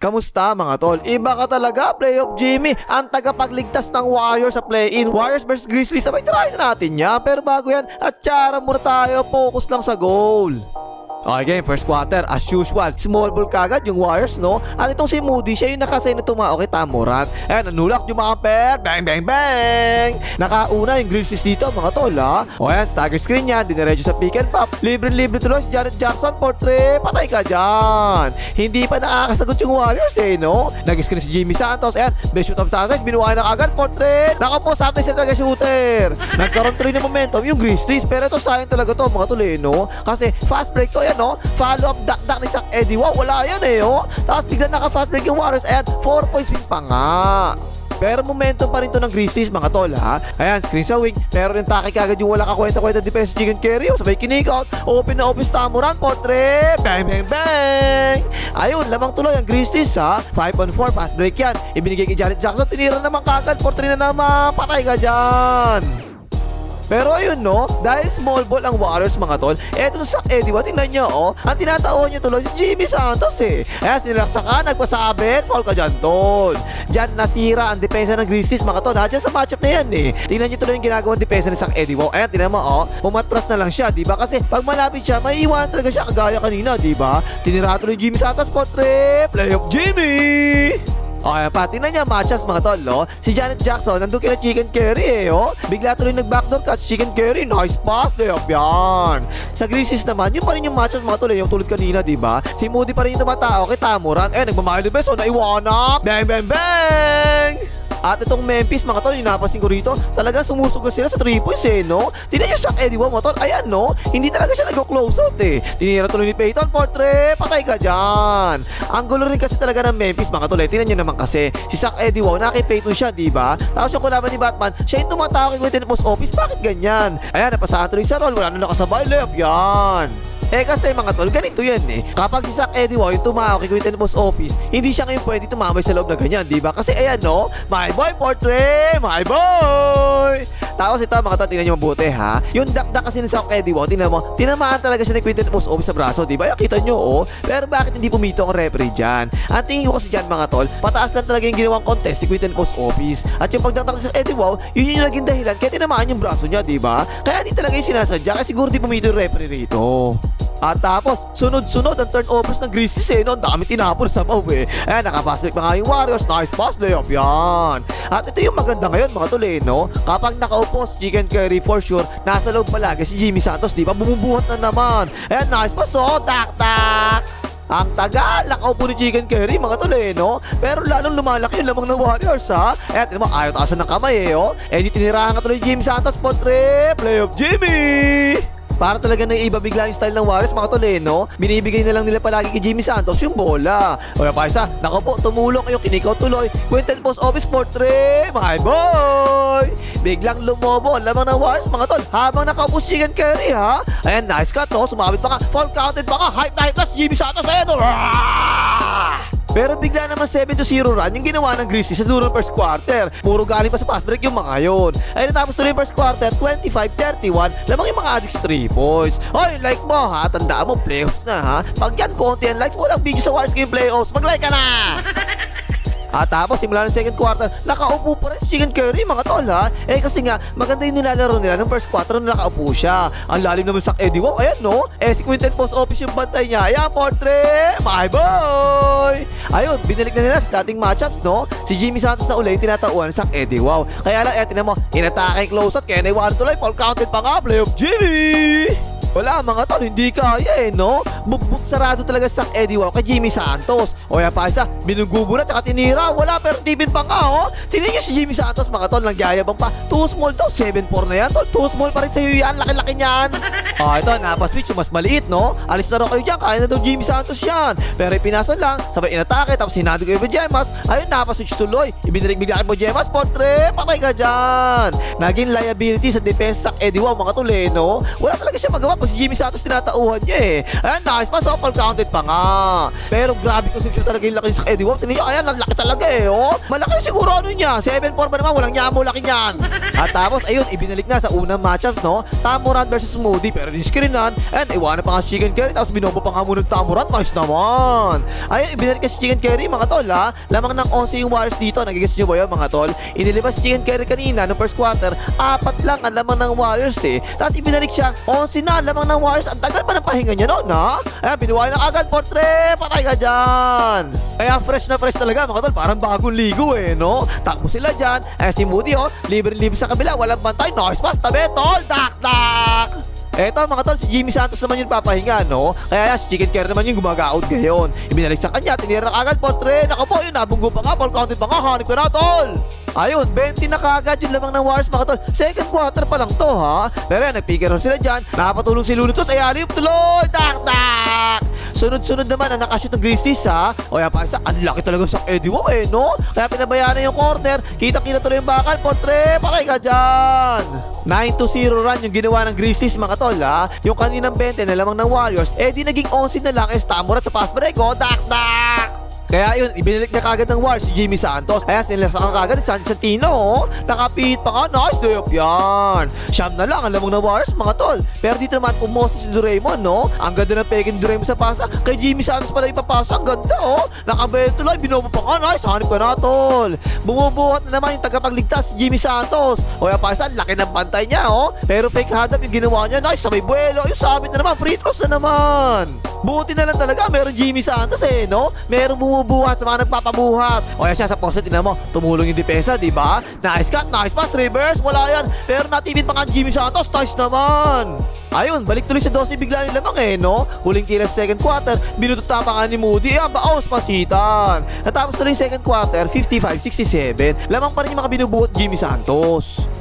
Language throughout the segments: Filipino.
Kamusta mga tol? Iba ka talaga, playoff Jimmy. Ang tagapagligtas ng Warriors sa play-in. Warriors versus Grizzlies. Sabay try na natin yan. Pero bago yan, at tsara muna tayo. Focus lang sa goal. Okay, first quarter, as usual, small ball kagad yung Warriors, no? At itong si Moody, siya yung nakasay na tumao kay Tamuran. Ayan, nanulak yung mga pair, bang, bang, bang! Nakauna yung Grizzlies dito, mga tol, ha? O ayan, stagger screen yan, diniretso sa pick and pop. Libre-libre tuloy si Janet Jackson, portrait, patay ka dyan! Hindi pa nakakasagot yung Warriors, eh, no? Nag-screen si Jimmy Santos, ayan, best shoot of Santos, binuhay na kagad, portrait! Naka po, sa sa talaga shooter! Nagkaroon tuloy ng momentum yung Grizzlies, pero ito sayang talaga to, mga tol, eh, no? Kasi fast break to, no? Follow up dak-dak ni Zach Eddie. Wow, wala yan eh, oh. Tapos bigla naka-fast break yung Warriors. Ayan, 4 points win pa nga. Pero momentum pa rin to ng Grizzlies mga tol ha. Ayan, screen sa wing. Pero rin take kagad yung wala kakwenta-kwenta defense chicken carry. Oh, sabay kinik out. Open na open Tamuran. Portre. Bang, bang, bang. Ayun, lamang tuloy ang Grizzlies ha. 5 on 4. Pass break yan. Ibinigay kay Janet Jackson. Tinira naman kagad. Portre na naman. Patay ka dyan. Pero ayun no, dahil small ball ang Warriors mga tol, eto sa Eddie, what tingnan nyo oh, ang tinataon niya tuloy si Jimmy Santos eh. Ayan, sinilaksa ka, nagpasabit, foul ka dyan tol. Dyan nasira ang depensa ng Grizzlies mga tol, dyan sa matchup na yan eh. Tingnan nyo tuloy yung ginagawang depensa ni Sak Eddie, wow, ayan, tingnan mo oh, umatras na lang siya, di ba? Kasi pag malapit siya, may iwan talaga siya kagaya kanina, di ba? Tinira tuloy Jimmy Santos, potre, playoff Jimmy! Okay, pa, tingnan niya matchups mga tol, no? Si Janet Jackson, nandun kina Chicken Curry eh, oh. Bigla tuloy nag-backdoor catch Chicken Curry. Nice pass, layup yan. Sa Grizzlies naman, yun pa rin yung matchups mga tol, eh, yung tulad kanina, di ba? Si Moody pa rin yung tumatao kay Tamuran. Eh, nagmamahal the best, oh, naiwanap. Bang, bang, bang! At itong Memphis, mga tol, yung ko rito, talaga sumusugal sila sa 3 points eh, no? Tingnan nyo sa Eddie Wow, mga tol, ayan, no? Hindi talaga siya nag-close out eh. Tinira tuloy ni Peyton, portrait, patay ka dyan. Ang gulo rin kasi talaga ng Memphis, mga tol, eh. Tingnan nyo naman kasi, si Zach Eddie Wow, na kay Peyton siya, di ba? Tapos yung kulaban ni Batman, siya yung tumatawag kay Quentin Post Office, bakit ganyan? Ayan, napasaan tuloy sa roll, wala na nakasabay, layup yan. Eh kasi mga tol, ganito yan eh. Kapag si Zach Eddie Wow yung tumawa kay Quinten Post Office, hindi siya ngayon pwede tumamay sa loob na ganyan, di ba? Kasi ayan no, my boy portrait, my boy! Tapos ito mga tol, tingnan nyo mabuti ha. Yung dakdak kasi ni Zach Eddie Wow, tingnan mo, tinamaan talaga siya ni Quinten Post Office sa braso, di ba? Kita nyo oh. Pero bakit hindi pumito ang referee dyan? Ang tingin ko kasi dyan mga tol, pataas lang talaga yung ginawang contest si Quinten Post Office. At yung pagdakdak ni Zach Eddie Wow, yun yung naging dahilan kaya tinamaan yung braso niya, di ba? Kaya di talaga yung sinasadya, kasi siguro di pumito yung referee rito. At tapos, sunod-sunod ang turnovers ng Grizzlies eh, no? Ang dami tinapon sa maw eh. Ayan, nakapass break nga yung Warriors. Nice pass, layup yan. At ito yung maganda ngayon, mga tol eh, no? Kapag nakaupo si Chicken Curry, for sure, nasa loob palagi si Jimmy Santos, di ba? Bumubuhat na naman. Ayan, nice pass, oh, tak-tak. Ang tagal, nakaupo ni Chicken Curry, mga tol eh, no? Pero lalong lumalaki yung lamang ng Warriors, ha? Eh, tinan mo, ayaw taasan ng kamay eh, oh. Eh, di tinirahan ka tuloy Jimmy Santos, potre, playoff Jimmy! Para talaga na iba bigla yung style ng Warriors mga tol eh, no? Binibigay na lang nila palagi kay Jimmy Santos yung bola. O yung paisa, nako po, tumulong kayo, kinikaw tuloy. Quintel Post Office Portrait, my boy! Biglang lumobo ang lamang ng Warriors mga tol habang nakaupo si Chicken Curry ha. Ayan, nice cut no, sumabit pa nga, fall counted pa nga, hype na hype plus Jimmy Santos, ayan oh! Rah! Pero bigla naman 7 to 0 run yung ginawa ng Grizzlies sa dulo ng first quarter. Puro galing pa sa fast break yung mga yon. Ay natapos tuloy yung first quarter, 25-31, lamang yung mga addicts 3 points. Oy, like mo ha, tandaan mo, playoffs na ha. Pag yan, konti ang likes, walang video sa Wars Game Playoffs, mag-like ka na! At tapos, simula ng second quarter, nakaupo pa rin si Chicken Curry, mga tol, ha? Eh, kasi nga, maganda yung nilalaro nila ng first quarter na nakaupo siya. Ang lalim naman sa Eddie Wow, ayan, no? Eh, si Quinten Post Office yung bantay niya. Ayan, portrait! My boy! Ayun, binalik na nila sa dating matchups, no? Si Jimmy Santos na uli tinatauan sa Eddie Wow. Kaya lang, eh, tinan mo, inatake close out, kaya naiwan tuloy, fall counted pa nga, playoff Jimmy! Wala mga tol, hindi kaya eh, no? Bugbog sarado talaga sa Eddie Wow kay Jimmy Santos. O yan pa isa, binugubo na tsaka tinira. Wala pero tibin pa nga, oh. Tingnan niyo si Jimmy Santos mga tol, nagyayabang pa. Too small daw, 7'4 na yan tol. Too small pa rin sa'yo yan, laki-laki niyan. Ah, ito, napaswitch yung mas maliit, no? Alis na raw kayo dyan, kaya na daw Jimmy Santos yan. Pero ipinasa lang, sabay inatake, tapos hinado kayo Jemas. Ayun, napaswitch tuloy. Ibinalik bigla kay Jemas, portre, patay ka dyan. Naging liability sa defense sa Eddie Wow mga tol, eh, no? Wala talaga siya magawa Tapos Jimmy Santos tinatauhan niya eh. Ayan, nice pass. Oh, counted pa nga. Pero grabe conception talaga yung laki sa Eddie Wong. Tingnan ayan, ang laki talaga eh. Oh. Malaki na siguro ano niya. 7'4 ba naman? Walang nyamo laki niyan. At tapos, ayun, ibinalik na sa unang matchup, no? Tamuran versus Moody. Pero din screenan. And iwanan pa nga si Chicken Curry. Tapos binombo pa nga muna ng Tamuran. Nice naman. Ayun, ibinalik si Chicken Curry, mga tol, ha? Lamang ng 11 yung Warriors dito. Nagigis nyo ba yun, mga tol? Inilabas si Chicken Curry kanina no first quarter. Apat lang ang lamang ng Warriors, eh. Tapos ibinalik siya. 11 na lamang ng Warriors. Ang tagal pa ng pahinga niya, no? Na? Ayan, binuhay na agad. Portre! Patay ka dyan! Kaya fresh na fresh talaga, mga tol. Parang bagong ligo, eh, no? Takbo sila dyan. Ayan, si Moody, oh. Libre-libre sa kabila. Walang bantay. Nice pass. Tabi, tol. Dak! Eto mga tol, si Jimmy Santos naman yung papahinga, no? Kaya yan, si Chicken Curry naman yung gumagaot ngayon. Ibinalik sa kanya, tinira agad, portre. Nako po, yun, nabunggo pa nga, ball counted pa nga, hanip ka na, tol. Ayun, 20 na kagad yung lamang ng Wars mga tol. Second quarter pa lang to ha. Pero yan, nagpigil sila dyan. Nakapatulong si Lunatos. Ay, alip tuloy. Tak, tak. Sunod-sunod naman ang nakashoot ng Grizzlies ha. O yan pa isa, ang laki talaga sa Eddie Wow eh, no? Kaya pinabayaan na yung corner. Kita-kita tuloy yung bakal. Portre, patay ka dyan. 9-0 run yung ginawa ng Grizzlies mga tol ha. Yung kaninang 20 na lamang ng Warriors, eh di naging 11 na lang es Tamurat sa fast break. Oh, dak, dak. Kaya yun, ibinalik na kagad ng war si Jimmy Santos. Kaya sinilasakan kagad ni Santi Santino. Oh. Nakapit pa nga. Nice layup yan. Siyam na lang ang lamang ng Wars, mga tol. Pero dito naman, pumosto si Doraemon, no? Ang ganda ng peking Doraemon sa pasa. Kay Jimmy Santos pala ipapasa. Ang ganda, oh. Nakabento lang. Binobo pa nga. Nice. Hanip ka na, tol. Bumubuhat na naman yung tagapagligtas si Jimmy Santos. O yan pa isa, laki ng pantay niya, oh. Pero fake hadap yung ginawa niya. Nice. Sabay buwelo. Yung sabit na naman. Free throws na naman. Buti na lang talaga, meron Jimmy Santos eh, no? Meron bumubuhat sa mga nagpapabuhat. O yan siya sa poste, tingnan mo, tumulong yung depensa, di ba? Nice cut, nice pass, reverse, wala yan. Pero natipid pa nga ang Jimmy Santos, nice naman. Ayun, balik tuloy sa 12 bigla yung lamang eh, no? Huling tira sa second quarter, binututa pa ni Moody, eh, baos pasitan. Natapos tuloy second quarter, 55-67. Lamang pa rin yung mga binubuhat Jimmy Santos.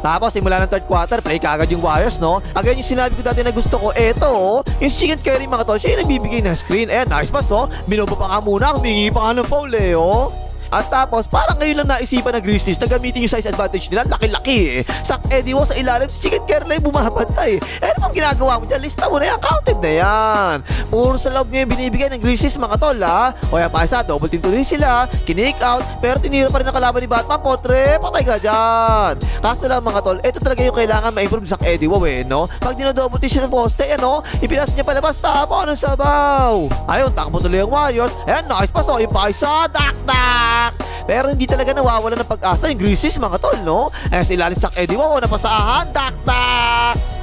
Tapos, simula ng third quarter, play kagad yung Warriors, no? Again, yung sinabi ko dati na gusto ko, eto, yung Chicken Curry, mga tol, siya yung nagbibigay ng screen. Eh, nice pass, oh. Binobo pa nga muna, humingi pa nga ng foul, eh, oh. At tapos, parang ngayon lang naisipan ng Grizzlies na gamitin yung size advantage nila. Laki-laki eh. Sak Eddie Wo sa ilalim, si Chicken lang bumabantay. Eh, ano ginagawa mo dyan? Lista mo na yan, counted na yan. Puro sa loob ngayon binibigay ng Grizzlies, mga tol, ha? O yan pa isa, double team tuloy sila, kinake out, pero tinira pa rin ang kalaban ni Batman, potre, patay ka dyan. Kaso lang mga tol, ito talaga yung kailangan ma-improve sa Eddie Wow eh, no? Pag dinodouble team siya sa poste, ano? Ipinasa niya palabas, tapo, ano sabaw? Ayun, takbo tuloy yung Warriors. Ayan, nice pass, oh, yung pa dak. Pero hindi talaga nawawala ng pag-asa yung Grizzlies, mga tol, no? Eh, sa ilalim sa Eddie Wow, napasahan, dak.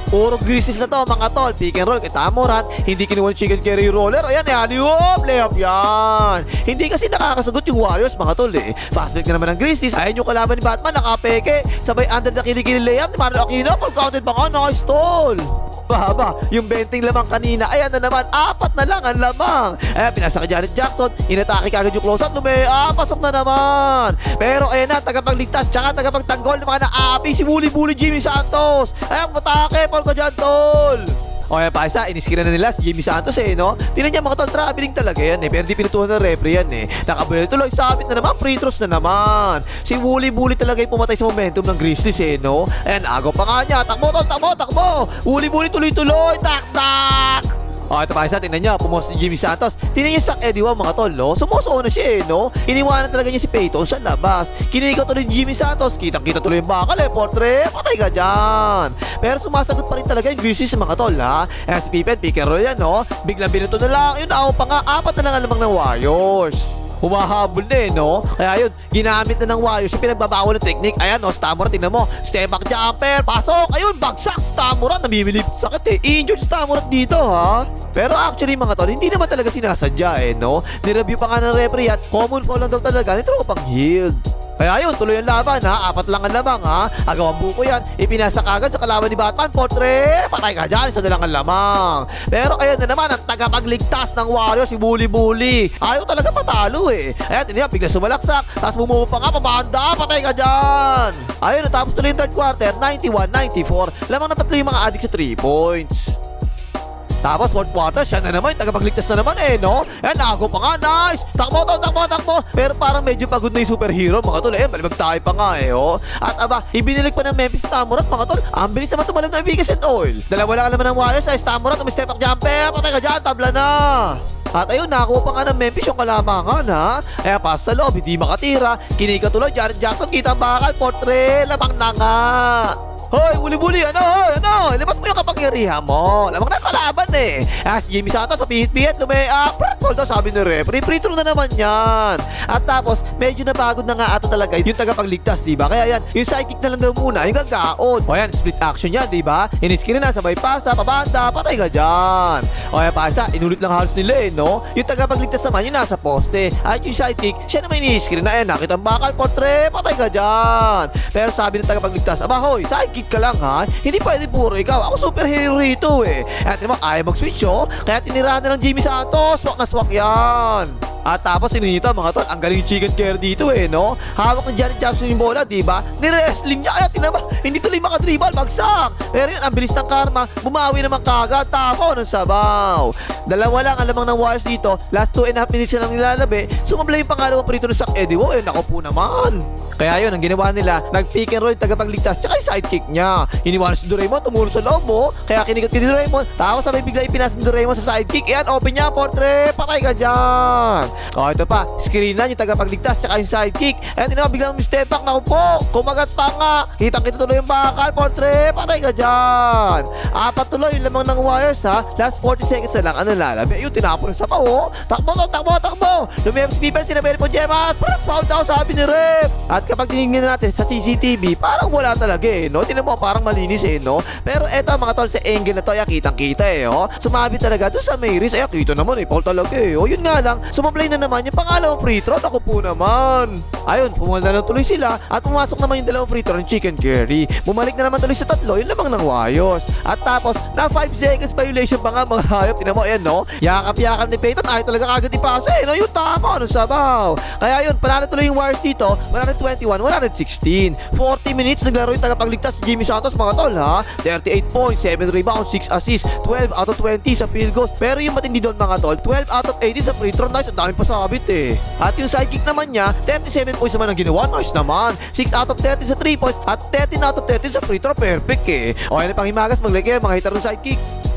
Puro Grizzlies na to, mga tol. Pick and roll kay Tamoran. Hindi kinuha chicken carry roller. Ayan, eh, alley-oop. Layup yan. Hindi kasi nakakasagot yung Warriors, mga tol, eh. Fast break na naman ng Grizzlies. Ayan yung kalaban ni Batman, nakapeke. Sabay under the kilikili layup ni Mario Aquino. Pag counted pa nga, nice, tol. Baba, yung benting lamang kanina, ayan na naman, apat na lang ang lamang. Ayan, pinasa ka Janet Jackson, inatake kagad yung close-up, lume, ah, pasok na naman. Pero ayan na, tagapagligtas, tsaka tagapagtanggol ng mga naapi, si Buli-Buli Jimmy Santos. Ayan, matake, Paul ka dyan, tol. O yan pa isa, iniskira na nila si Jimmy Santos eh, no? Tinan niya mga tol, traveling talaga yan eh. Pero di pinutuhan ng referee yan eh. Nakabuel tuloy, sabit na naman, free throws na naman. Si Wooly Bully talaga yung pumatay sa momentum ng Grizzlies eh, no? Ayan, agaw pa nga niya. Takbo tol, takbo, takbo. Wooly Bully tuloy-tuloy, tak, tak. O, ito pa isa, tingnan niya, pumos si Jimmy Santos. Tingnan niyo sa Eddie Wow, mga tol, no? Sumusuo na siya, eh, no? Iniwanan talaga niya si Peyton sa labas. Kinikaw tuloy ni Jimmy Santos. Kitang-kita tuloy yung bakal, eh, portre. Patay ka dyan. Pero sumasagot pa rin talaga yung Grizzlies, mga tol, ha? Eh, si Pippen, pick and roll yan, no? Biglang binuto na lang. Yun, ako pa nga, apat na lang ang lamang ng Warriors humahabol na eh, no? Kaya yun, ginamit na ng Warriors yung pinagbabawal ng technique. Ayan, no, Stamura, tingnan mo. Step back jumper, pasok. Ayun, bagsak, Stamura. Namimilip sakit eh. Injured Stamura dito, ha? Pero actually, mga tol, hindi naman talaga sinasadya eh, no? Nireview pa nga ng referee at common foul lang daw talaga ni Tropang Hield. Kaya yun, tuloy ang laban ha. Apat lang ang lamang ha. Agawang buko yan. Ipinasa kagad sa kalaban ni Batman. Portre! Patay ka dyan. Isa na ang lamang. Pero ayan na naman ang tagapagligtas ng Warriors, si Bully Bully. Ayaw talaga patalo eh. Ayan, tiniya, bigla sumalaksak. Tapos bumubo pa nga, pabanda. Patay ka dyan. Ayun, natapos tuloy yung third quarter. 91-94. Lamang na tatlo yung mga adik sa 3 points. Tapos fourth quarter, siya na naman, tagapagligtas na naman eh, no? Ayan, nakago pa nga, nice! Takbo to, takbo, takbo! Pero parang medyo pagod na yung superhero, mga tol. Eh, balibag tayo pa nga eh, oh. At aba, ibinilig pa ng Memphis Tamurat, mga tol. Ang bilis naman tumalab ng Vegas and Oil. Dalawa lang naman ng Warriors, ay Tamurat, umi-step up jumper, patay ka dyan, tabla na! At ayun, nakakuha pa nga ng Memphis yung kalamangan ha. Kaya pas sa loob, hindi makatira. Kinikatuloy, Jared Jackson, kita ang bakal, portre, lamang na nga. Hoy, buli-buli, ano, hoy, ano, ilabas mo yung kapangyarihan mo. Lamang na kalaban eh. As Jimmy Santos, papihit-pihit, lumiak, pratball daw sabi ni referee, free throw na naman yan. At tapos, medyo napagod na nga ato talaga yung tagapagligtas, di ba? Kaya yan, yung sidekick na lang daw muna, yung gagaon. O yan, split action yan, di ba? Iniskirin na, sabay pasa, pabanda, patay ka dyan. O yan, pasa, inulit lang halos nila eh, no? Yung tagapagligtas naman, yung nasa poste. At yung sidekick, siya naman iniskirin na, yan, nakita ang bakal, portre, patay ka dyan. Pero sabi ng tagapagligtas, aba hoy, sidekick ka lang ha. Hindi pwede puro ikaw. Ako superhero rito eh. At naman, ayaw mag-switch oh. Kaya tinirahan na ng Jimmy Santos. Swak na swak yan. At tapos sinita mga tol, ang galing chicken care dito eh, no? Hawak ng Janet Jackson yung bola, di ba? Ni-wrestling niya, kaya tinaba, hindi tuloy makadribal, bagsak. Pero yun, ang bilis ng karma, bumawi naman kagad, tapo ng sabaw. Dalawa lang ang lamang ng Warriors dito, last 2 and a half minutes na lang nilalabi, sumabla yung pangalawang prito ng Sak Eddie Wo, eh, naku po naman. Kaya yun, ang ginawa nila, nag-pick and roll yung tagapagligtas, tsaka yung sidekick niya. Iniwanan si Doraemon, tumulong sa loob mo, kaya kinikat ni Doraemon, tapos sabay bigla ipinasa ni Doraemon sa sidekick, yan, open niya, portre, patay ka dyan. O, ito pa, screen na yung tagapagligtas, tsaka yung sidekick, and tinawa biglang step back, naku po, kumagat pa nga, kitang kita tuloy yung bakal, portre, patay ka dyan. Apat tuloy yung lamang ng wires ha, last 40 seconds na lang, ano lalabi, ayun, tinapon sa pa, oh, takbo to, takbo, takbo, lumiyap si Pippen, sinabeli po Jemas, parang foul daw, sabi ni Rep. At kapag tinignan natin sa CCTV, parang wala talaga eh, no? Tinan mo, parang malinis eh, no? Pero eto mga tol, sa angle na to, ay kitang kita eh, oh. Sumabi talaga doon sa Mayris, ay kita naman eh, foul talaga eh. Oh, yun nga lang, sumablay na naman yung pangalawang free throw, ako po naman. Ayun, pumunta na lang tuloy sila at pumasok naman yung dalawang free throw ng Chicken Curry. Bumalik na naman tuloy sa tatlo, yung lamang ng Warriors. At tapos, na 5 seconds violation pa nga mga hayop. Tinan mo, ayan no? Yakap-yakap ni Peyton, ay talaga kagad ipasa eh, no? Yung tama, ano sabaw. Kaya yun, panalo tuloy yung Warriors dito, 121, 116. 40 minutes naglaro yung tagapagligtas si Jimmy Santos mga tol ha. 38 points, 7 rebounds, 6 assists, 12 out of 20 sa field goals. Pero yung matindi doon mga tol, 12 out of 80 sa free throw. Nice, ang dami pa sabit eh. At yung sidekick naman niya, 37 points naman ang ginawa. Nice naman. 6 out of 30 sa 3 points at 13 out of 13 sa free throw. Perfect eh. O yan ang panghimagas, maglagay mga hitar ng sidekick.